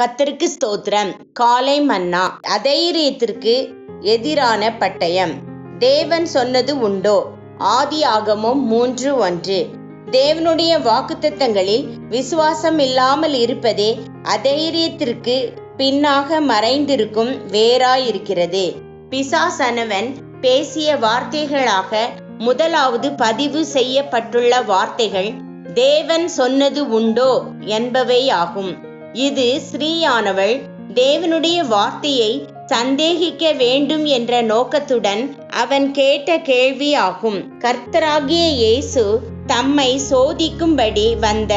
கத்தருக்கு ஸ்தோத்திரம். காலை மன்னா அதைரியத்திற்கு எதிரான பட்டயம். தேவன் சொன்னது உண்டோ? ஆதி ஆகமும் மூன்று ஒன்று. தேவனுடைய வாக்குத்தத்தங்களில் விசுவாசம் இல்லாமல் இருப்பதே அதைரியத்திற்கு பின்னாக மறைந்திருக்கும் வேறாயிருக்கிறது பிசாசனவன் பேசிய வார்த்தைகளாக முதலாவது பதிவு செய்யப்பட்டுள்ள வார்த்தைகள் தேவன் சொன்னது உண்டோ என்பவையாகும். இது ஸ்ரீயானவள் தேவனுடைய வார்த்தையை சந்தேகிக்க வேண்டும் என்ற நோக்கத்துடன் அவன் கேட்ட கேள்வி ஆகும் கர்த்தராகிய இயேசு தம்மை சோதிக்கும்படி வந்த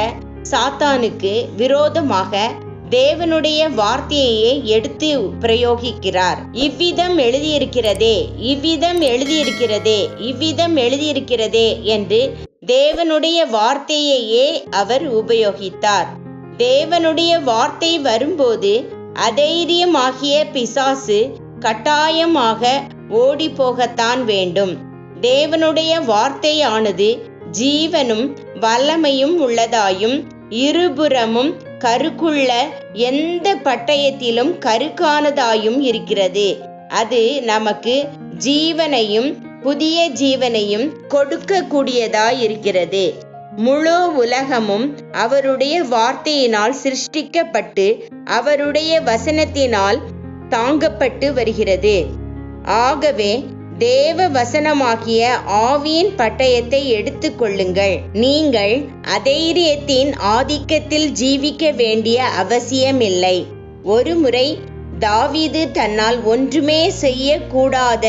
சாத்தானுக்கு விரோதமாக தேவனுடைய வார்த்தையையே எடுத்து பிரயோகிக்கிறார். இவ்விதம் எழுதியிருக்கிறதே இவ்விதம் எழுதியிருக்கிறதே இவ்விதம் எழுதியிருக்கிறதே என்று தேவனுடைய வார்த்தையையே அவர் உபயோகித்தார். தேவனுடைய வார்த்தை வரும்போது அதைரியமாகிய பிசாசு கட்டாயமாக ஓடி போகத்தான் வேண்டும். தேவனுடைய வார்த்தையானது ஜீவனும் வல்லமையும் உள்ளதாயும் இருபுறமும் கருக்குள்ள எந்த பட்டயத்திலும் கருக்கானதாயும் இருக்கிறது. அது நமக்கு ஜீவனையும் புதிய ஜீவனையும் கொடுக்கக்கூடியதாய் இருக்கிறது முழு உலகமும் அவருடைய வார்த்தையினால் சிருஷ்டிக்கப்பட்டு அவருடைய வசனத்தினால் தாங்கப்பட்டு வருகிறது. ஆகவே தேவ வசனமாகிய ஆவியின் பட்டயத்தை எடுத்துக்கொள்ளுங்கள் நீங்கள் அதைரியத்தின் ஆதிக்கத்தில் ஜீவிக்க வேண்டிய அவசியமில்லை. ஒருமுறை தாவீது தன்னால் ஒன்றுமே செய்யக்கூடாத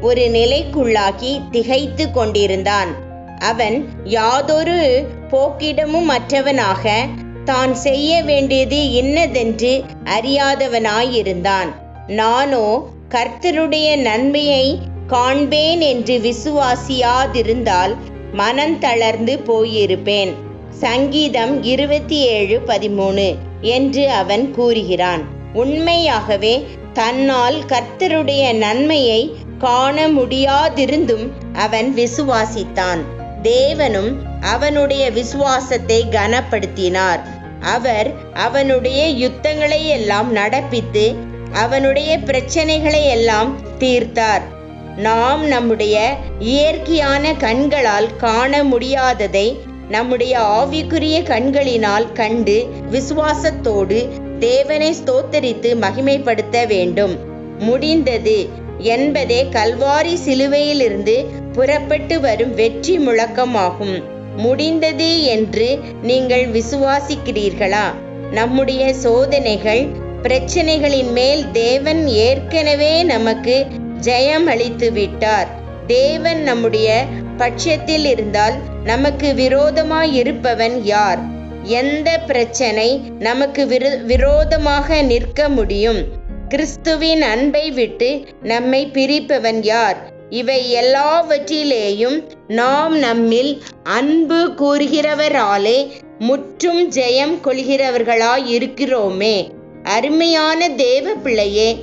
ஒரு நிலைக்குள்ளாகி திகைத்து கொண்டிருந்தான். அவன் யாதொரு போக்கிடமும் மற்றவனாக தான் செய்ய வேண்டியது இன்னதென்று அறியாதவனாயிருந்தான். நானோ கர்த்தருடைய நன்மையை காண்பேன் என்று விசுவாசியாதிருந்தால் மனம் தளர்ந்து போயிருப்பேன். சங்கீதம் இருபத்தி ஏழு பதிமூணு என்று அவன் கூறுகிறான். உண்மையாகவே தன்னால் கர்த்தருடைய நன்மையை காண முடியாதிருந்தும் அவன் விசுவாசித்தான். தேவனும் அவனுடைய விசுவாசத்தை கனப்படுத்தினார். அவர் அவனுடைய யுத்தங்களை எல்லாம் நடப்பித்து அவனுடைய பிரச்சனைகளை எல்லாம் தீர்த்தார். நாம் நம்முடைய இயற்கையான கண்களால் காண முடியாததை நம்முடைய ஆவிக்குரிய கண்களினால் கண்டு விசுவாசத்தோடு தேவனை ஸ்தோத்தரித்து மகிமைப்படுத்த வேண்டும். முடிந்தது. என்பதே கல்வாரி சிலுவையிலிருந்து புறப்பட்டு வரும் வெற்றி முழக்கமாகும். முடிந்தது என்று நீங்கள் விசுவாசிக்கிறீர்களா? நம்முடைய சோதனைகள் பிரச்சனைகளின் மேல் தேவன் ஏற்கனவே நமக்கு ஜெயம் அளித்து விட்டார். தேவன் நம்முடைய பட்சத்தில் இருந்தால் நமக்கு விரோதமாய் இருப்பவன் யார்? எந்த பிரச்சனை நமக்கு விரு விரோதமாக நிற்க முடியும்? கிறிஸ்துவின் அன்பை விட்டு நம்மை பிரிப்பவன் யார்? இவை எல்லாவற்றிலேயும் நாம் நம்மில் அன்பு கூறுகிறவராலே முற்றும் ஜெயம் கொள்கிறவர்களாய் இருக்கிறோமே அருமையான தேவ பிள்ளையே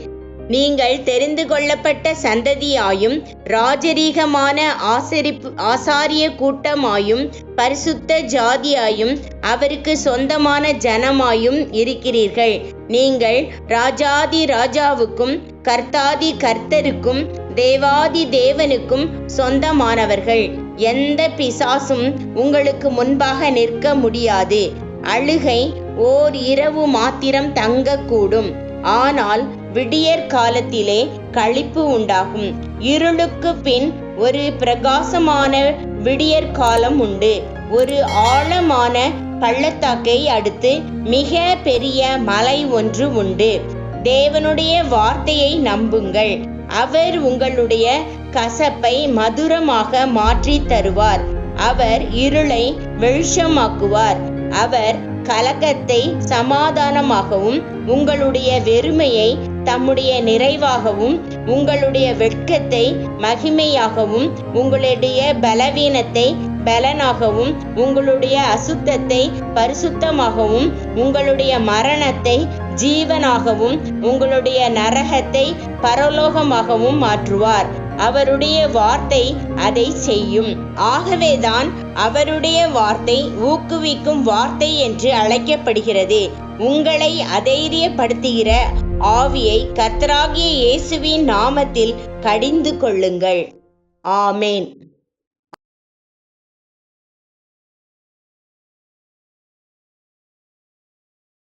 நீங்கள் தெரிந்து கொள்ளப்பட்ட சந்ததியாயும் ராஜரீகமான ஆசரிப்பு ஆசாரிய கூட்டமாயும் பரிசுத்த ஜாதியாயும் அவருக்கு சொந்தமான ஜனமாயும் இருக்கிறீர்கள். நீங்கள் ராஜாதி ராஜாவுக்கும் கர்த்தாதி கர்த்தருக்கும் தேவாதி தேவனுக்கும் சொந்தமானவர்கள். எந்த பிசாசும் உங்களுக்கு முன்பாக நிற்க முடியாது. அழுகை ஓர் இரவு மாத்திரம் தங்கக்கூடும். ஆனால் விடியற் காலத்திலே கழிப்பு உண்டாகும். இருளுக்கு பின் ஒரு பிரகாசமான விடியற் காலம் உண்டு. ஒரு ஆழமான பள்ளத்தாக்கை அடுத்து மிக பெரிய மலை ஒன்று உண்டு. தேவனுடைய வார்த்தையை நம்புங்கள். அவர் உங்களுடைய கசப்பை மதுரமாக மாற்றி தருவார். அவர் இருளை வெளிச்சமாக்குவார். அவர் கலக்கத்தை சமாதானமாகவும் உங்களுடைய வெறுமையை தம்முடைய நிறைவாகவும் உங்களுடைய வெட்கத்தை மகிமையாகவும் உங்களுடைய பலவீனத்தை பலனாகவும் உங்களுடைய அசுத்தத்தை பரிசுத்தமாகவும் உங்களுடைய மரணத்தை ஜீவனாகவும் உங்களுடைய நரகத்தை பரலோகமாகவும் மாற்றுவார். அவருடைய வார்த்தை அதை செய்யும். ஆகவேதான் அவருடைய வார்த்தை ஊக்குவிக்கும் வார்த்தை என்று அழைக்கப்படுகிறது. உங்களை அதைரியப்படுத்துகிற ஆவியை கத்தராகிய இயேசுவின் நாமத்தில் கடிந்து கொள்ளுங்கள். ஆமேன்.